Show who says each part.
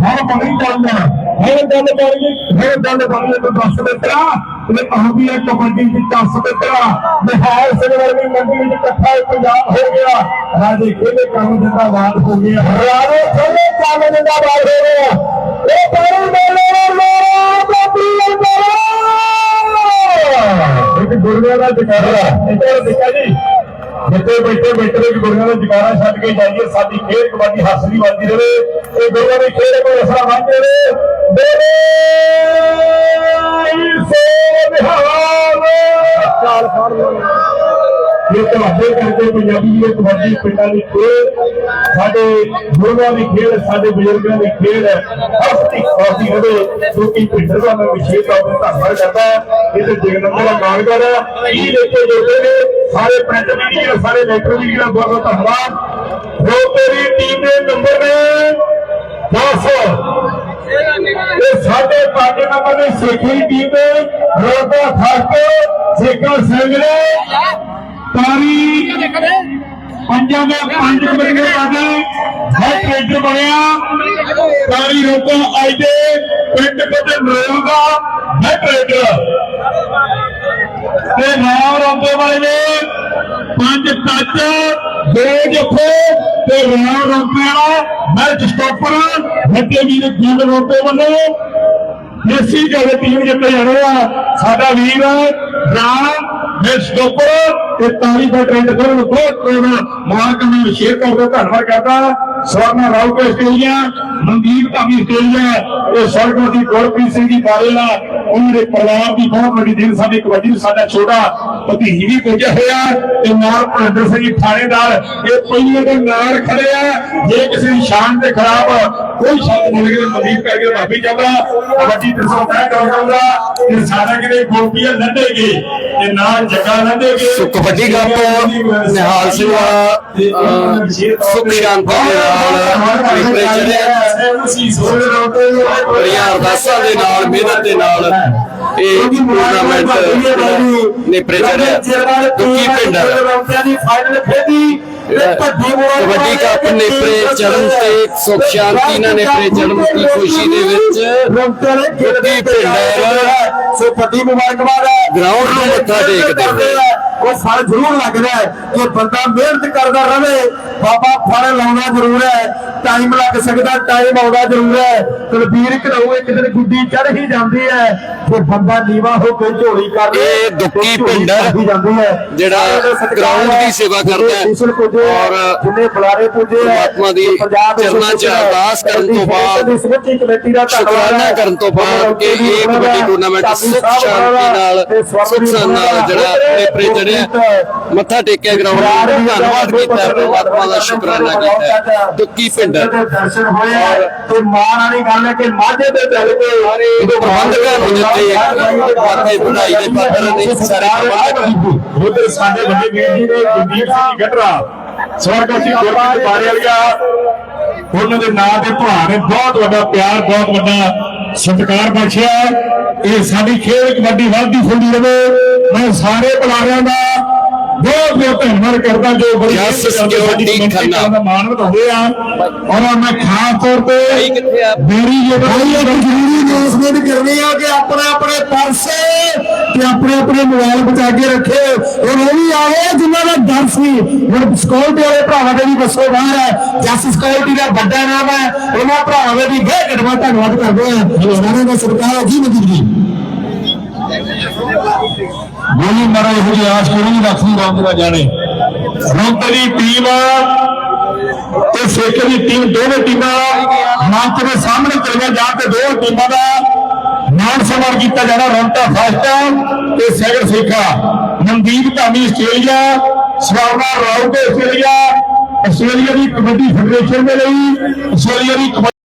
Speaker 1: ਹੁਣ ਬਣੀ ਚੱਲਦਾ ਹੁਣ ਗੱਲ ਬਣ ਫਿਰ ਗੱਲ ਬਣ ਤੂੰ ਦੱਸ ਦਿੱਤਾ ਤੇ ਆਉਂਦੀ ਹੈ ਕਬੱਡੀ ਦੀ ਦੱਸ ਦਿੱਤਾ ਨਿਹਾਲ ਸਿੰਘ ਵਰਗੀ ਮੰਡੀ ਵਿੱਚ ਇਕੱਠਾ ਪੰਜਾਬ ਹੋ ਗਿਆ। ਰਾਜੇ ਖੇਲੇ ਕੰਮ ਜਿੰਦਾਬਾਦ ਹੋ ਗਿਆ ਰਾਜੇ ਖੇਲੇ ਕੰਮ ਜਿੰਦਾਬਾਦ ਹੋ ਗਿਆ ਇਹ ਪਾਣੀ ਮੇਲੇ ਮੇਰਾ ਬਾਬੀ ਮੇਰਾ ਇੱਕ ਦਾ। ਜਕਾਰਾ ਇੱਥੇ ਬੈਠੇ ਬੈਠੇ ਵਿੱਚ ਗੁਰੂਆਂ ਦਾ ਜਕਾਰਾ ਛੱਡ ਕੇ ਜਾਈਏ। ਸਾਡੀ ਖੇਡ ਕਬੱਡੀ ਹਾਸਲੀ ਵੱਜਦੀ ਰਹੇ ਇਹ ਗੁਰੂਆਂ ਦੀ ਖੇਡ ਕੋਈ ਅਸਰਾ ਮੰਨਦੇ ਰਹੇ ਮੇਰੇ ਸੋ ਬਿਹਾਰ ਚਾਲ ਫੜ ਇਹ ਤੁਹਾਡੇ ਕਰਕੇ ਪੰਜਾਬੀ ਦੀ ਕਬੱਡੀ ਪਿੰਡਾਂ ਦੀ ਖੇਡ ਸਾਡੇ ਗੁਰੂਆਂ ਦੀ ਖੇਡ ਸਾਡੇ ਬਜ਼ੁਰਗਾਂ ਦੀ ਖੇਡ ਹਸਤੀ ਖਾਸੀ ਹੋਵੇ ਕਿਉਂਕਿ ਪਿੰਡ ਦਾ ਮੈਂ ਵਿਸ਼ੇਸ਼ ਤੌਰ ਤੇ ਧੰਨਵਾਦ ਕਰਦਾ। ਇਹ ਤੇ ਜਗਨੰਦਰ ਦਾ ਮਾਨਗਰ ਹੈ। ਇਹ ਦੇਖੇ ਜੋਦੇ ਨੇ? ਸਾਰੇ ਪਿੰਡ ਮੀਡੀਆ ਸਾਰੇ ਲੈਟਰ ਮੀਡੀਆ ਦਾ ਬਹੁਤ ਬਹੁਤ ਧੰਨਵਾਦ। ਜੋ ਤੇਰੀ ਟੀਮ ਦੇ ਨੰਬਰ ਨੇ 10 ਇਹ ਸਾਡੇ ਪਾਟੇ ਨੰਬਰ ਦੇ ਸੇਖੀ ਟੀਮ ਦੇ ਰੋਬਾ ਖਾਸ ਸੇਖਾ ਸਿੰਘ ਨੇ ਤਾਰੀ ਪੰਜਾਂ ਦੇ ਪੰਜ ਬੰਦੇ ਵਾਦੇ ਹੈ ਟ੍ਰੇਡਰ ਬਣਿਆ। ਤਾਰੀ ਰੋਕੋ ਅੱਜ ਦੇ ਪਿੰਡ ਕੋਤੇ ਨਰੇਲ ਦਾ ਹੈ ਟ੍ਰੇਡਰ ਤੇ ਨਾਮ ਰੋਕੇ ਵਾਲੇ ਨੇ ਪੰਜ ਟੱਚ ਦੋ ਜੱਫੇ ਤੇ ਰਾਮ ਰੋਕੇ ਵਾਲਾ ਮੈਚ ਸਟਾਪਰ ਵੱਡੇ ਵੀਰ ਗੁੰਡ ਰੋਕੇ ਵੱਲੋਂ ਦੇਸੀ ਜਿਹੜੇ ਟੀਮ ਜਿੱਤੇ ਜਾਣੇ ਆ ਸਾਡਾ ਵੀਰ ਰਾਮ ਦੇ ਸਟੋਪਰ ਤੇ ਤਾਲੀ ਦਾ ਟ੍ਰੈਂਡ ਕਰਨ ਬਹੁਤ ਪ੍ਰੇਮ ਮਾਰਕ ਨੂੰ ਸ਼ੇਅਰ ਕਰਦਾ ਧੰਨਵਾਦ ਕਰਦਾ Swarna Rauke Australia Mandeep Dhami Australia ਇਹ ਸਰਗੋਦੀ ਗੁਰਪ੍ਰੀਤ ਸਿੰਘ ਜੀ ਬਾਰੇਲਾ ਉਹਨਾਂ ਦੇ ਪਰਿਵਾਰ ਦੀ ਬਹੁਤ ਵੱਡੀ ਦਿਨ ਸਾਡੀ ਕਬੱਡੀ ਸਾਡਾ ਛੋਟਾ ਭਤੀਜੀ ਵੀ ਪੁੱਜਿਆ ਹੋਇਆ ਤੇ ਨਾਲ ਭਰਿੰਦਰ ਸਿੰਘ ਥਾਣੇਦਾਰ ਇਹ ਪਹਿਲੇ ਦੇ ਨਾਲ ਖੜੇ ਆ। ਜੇ ਕਿਸੇ ਦੀ ਸ਼ਾਨ ਦੇ ਖਿਲਾਫ ਕੋਈ ਸ਼ਬਦ ਬੋਲ ਕੇ ਮਨਦੀਪ ਕਰਕੇ ਮਾਫੀ ਚਾਹੁੰਦਾ ਕਬੱਡੀ 360 ਕਰਾਉਂਦਾ ਤੇ ਸਾਡਾ ਕਿਤੇ ਗੋਪੀਆ ਲੰਡੇਗੇ ਤੇ ਨਾਲ ਜੱਗਾ ਲੰਡੇਗੇ।
Speaker 2: ਸੋ ਕਬੱਡੀ ਕੱਪ ਨਿਹਾਲ ਸਿੰਘ ਵਾਲਾ, ਅਹ, ਸੁੱਖ ਸ਼ਾਂਤੀ ਦੇ ਨਾਲ ਨਿਪਰੇ ਚੜਿਆ। ਬੜੀਆਂ ਅਰਦਾਸਾਂ ਦੇ ਨਾਲ ਮਿਹਨਤ ਦੇ ਨਾਲ ਇਹ ਟੂਰਨਾਮੈਂਟ ਨਿਪਰੇ ਚੜਿਆ ਦੁੱਕੀ ਪਿੰਡ
Speaker 1: ਫਾਈਨਲ ਖੇਡੀ
Speaker 2: ਕਬੱਡੀ ਕੱਪ ਨੇਪਰੇ ਚੜਨ ਤੇ ਸੁਖ ਸ਼ਾਂਤੀ ਨਾਲ ਨੇਪਰੇ ਚੜਨ ਦੀ ਖੁਸ਼ੀ ਦੇ ਵਿੱਚ। ਦੁੱਕੀ ਪਿੰਡ
Speaker 1: ਸੋ ਵੱਡੀ ਮੁਬਾਰਕਬਾਦ ਹੈ।
Speaker 2: ਗਰਾਊਂਡ ਨੂੰ ਮੱਥਾ ਟੇਕਦੇ ਹੋਏ।
Speaker 1: ਉਹ ਫਲ ਜ਼ਰੂਰ ਲੱਗਦਾ ਹੈ ਕਿ ਬੰਦਾ ਮਿਹਨਤ ਕਰਦਾ ਰਵੇ। ਬਾਬਾ ਫਲ ਲਾਉਣਾ ਜ਼ਰੂਰ ਹੈ। ਟਾਈਮ ਲੱਗ ਸਕਦਾ ਟਾਈਮ ਆਉਂਦਾ ਜ਼ਰੂਰ ਹੈ। ਤਲਬੀਰ ਘਰੋਂ ਇੱਕ ਦਿਨ ਗੁੱਡੀ ਚੜ ਹੀ ਜਾਂਦੀ ਹੈ। ਫਿਰ ਬੰਦਾ ਨੀਵਾ ਹੋ ਕੇ ਝੋਲੀ ਕਰ
Speaker 2: ਇਹ ਦੁੱਕੀ ਪਿੰਡ
Speaker 1: ਹੀ। ਜਾਂਦੀ ਹੈ।
Speaker 2: ਜਿਹੜਾ ਗਰਾਊਂਡ ਦੀ ਸੇਵਾ ਕਰਦਾ ਹੈ ਔਰ
Speaker 1: ਜਿੰਨੇ ਬੁਲਾਰੇ ਪੁੱਜੇ ਹੈ
Speaker 2: ਪਰਮਾਤਮਾ ਦੀ ਚਰਨਾਂ 'ਚ ਅਰਦਾਸ ਕਰਨ ਤੋਂ ਬਾਅਦ
Speaker 1: ਸਮੁੱਚੀ ਕਮੇਟੀ ਦਾ ਧੰਨਵਾਦ।
Speaker 2: ਕਰਨ ਤੋਂ ਬਾਅਦ ਕਿ ਇਹ ਕਬੱਡੀ ਟੂਰਨਾਮੈਂਟ ਸੁੱਖ ਸ਼ਾਂਤੀ ਨਾਲ ਸੁੱਖ ਨਾਲ ਜਿਹੜਾ ਨੇਪਰੇ ਚੜਿਆ ਮੱਥਾ ਟੇਕਿਆ ਗਰਾਊਂਡ ਨੂੰ ਧੰਨਵਾਦ ਕੀਤਾ ਪਰਮਾਤਮਾ ਦਾ ਸ਼ੁਕਰਾਨਾ ਕੀਤਾ। ਦੁੱਕੀ ਪਿੰਡ।
Speaker 1: ਦੇ ਦਰਸ਼ਨ ਹੋਏ ਆ ਤੇ ਮਾਣ ਵਾਲੀ ਗੱਲ ਹੈ ਕਿ ਮਾਝੇ ਦੇ ਦਿਲ ਤੇ
Speaker 2: ਇਹਦੇ ਪ੍ਰਬੰਧਕਾਂ ਨੂੰ ਦਿੱਤੇ ਵਾਕਈ ਵਧਾਈ ਦੇ ਪਾਤਰ ਨੇ ਸਾਰੇ ਪ੍ਰਬੰਧਕ।
Speaker 1: ਉਧਰ ਸਾਡੇ ਵੱਡੇ ਵੀਰ ਜੀ ਨੇ ਗੁਰਦੀਪ ਸਿੰਘ ਗੱਟਰਾ ਸਵਰਗਵਾਸੀ ਗੁਰਪ੍ਰੀਤ ਬਾਰੇ ਵਾਲਿਆ ਉਹਨਾਂ ਦੇ ਨਾਂ ਦੇ ਭਰਾ ਨੇ ਬਹੁਤ ਵੱਡਾ ਪਿਆਰ ਬਹੁਤ ਵੱਡਾ ਸਤਿਕਾਰ ਬਖਸ਼ਿਆ ਇਹ ਸਾਡੀ ਖੇਡ ਕਬੱਡੀ ਵੱਧਦੀ ਫੁੱਲਦੀ ਰਵੇ ਮੈਂ ਸਾਰੇ ਬੁਲਾਰਿਆਂ ਦਾ ਬਹੁਤ ਬਹੁਤ ਧੰਨਵਾਦ ਕਰਦਾ ਜੋ ਬੜੀ ਕਮੇਟੀ
Speaker 2: ਖੰਨਾ।
Speaker 1: ਦਾ ਮਾਣ ਵਧਾਉਂਦੇ ਆ। ਔਰ ਮੈਂ ਖਾਸ ਤੌਰ ਤੇ? ਮੇਰੀ ਜਿਹੜੀ ਇੱਕ ਜ਼ਰੂਰੀ ਅਨਾਉਂਸਮੈਂਟ ਕਰਨੀ ਆ ਕਿ ਆਪਣੇ ਆਪਣੇ ਪਰਸੇ ਤੇ ਆਪਣੇ ਆਪਣੇ ਮੋਬਾਈਲ ਬਚਾ ਕੇ ਰੱਖੇ। ਔਰ ਉਹ ਵੀ ਆਏ ਜਿਨ੍ਹਾਂ ਦਾ ਡਰ ਸੀ। ਹੁਣ ਸਕਿਉਰਟੀ ਵਾਲੇ ਭਰਾਵਾਂ ਦੇ ਵੀ ਬੱਸੋ ਬਾਹਰ ਹੈ ਜਸ ਸਕਿਉਰਟੀ ਦਾ ਵੱਡਾ ਨਾਮ ਹੈ ਉਹਨਾਂ ਭਰਾਵਾਂ ਦੇ ਵੀ ਬੇਹਦ ਧੰਨਵਾਦ ਧੰਨਵਾਦ ਕਰਦੇ ਆ। ਸਾਰਿਆਂ ਦਾ ਸਤਿਕਾਰ ਹੈ ਜੀ ਮਜੀਦ ਜੀ। ਬੋਲੀ ਮਾਰਾ ਇਹੋ ਜਿਹੀ ਆਸ ਕੋਈ ਨਹੀਂ ਰੱਖੀ ਰੌਂਦ ਨਾ ਜਾਣੇ? ਰੌਂਦ ਦੀ ਟੀਮ ਤੇ ਸੇਕੇ ਦੀ ਟੀਮ, ਦੋਵੇਂ ਟੀਮਾਂ ਮੰਚ ਦੇ ਸਾਹਮਣੇ ਚਲੀਆਂ ਜਾਣ ਤੇ ਦੋ ਟੀਮਾਂ ਦਾ ਨਾਮ ਸਨਮਾਨ ਕੀਤਾ ਜਾਣਾ। ਰੌਂਟਾ ਫਸਟ ਤੇ second Sekha Mandeep Dhami Australia, Swarna Rauke Australia Australia ਦੀ ਕਬੱਡੀ ਫੈਡਰੇਸ਼ਨ ਦੇ ਲਈ, ਆਸਟ੍ਰੇਲੀਆ ਦੀ ਕਬੱਡੀ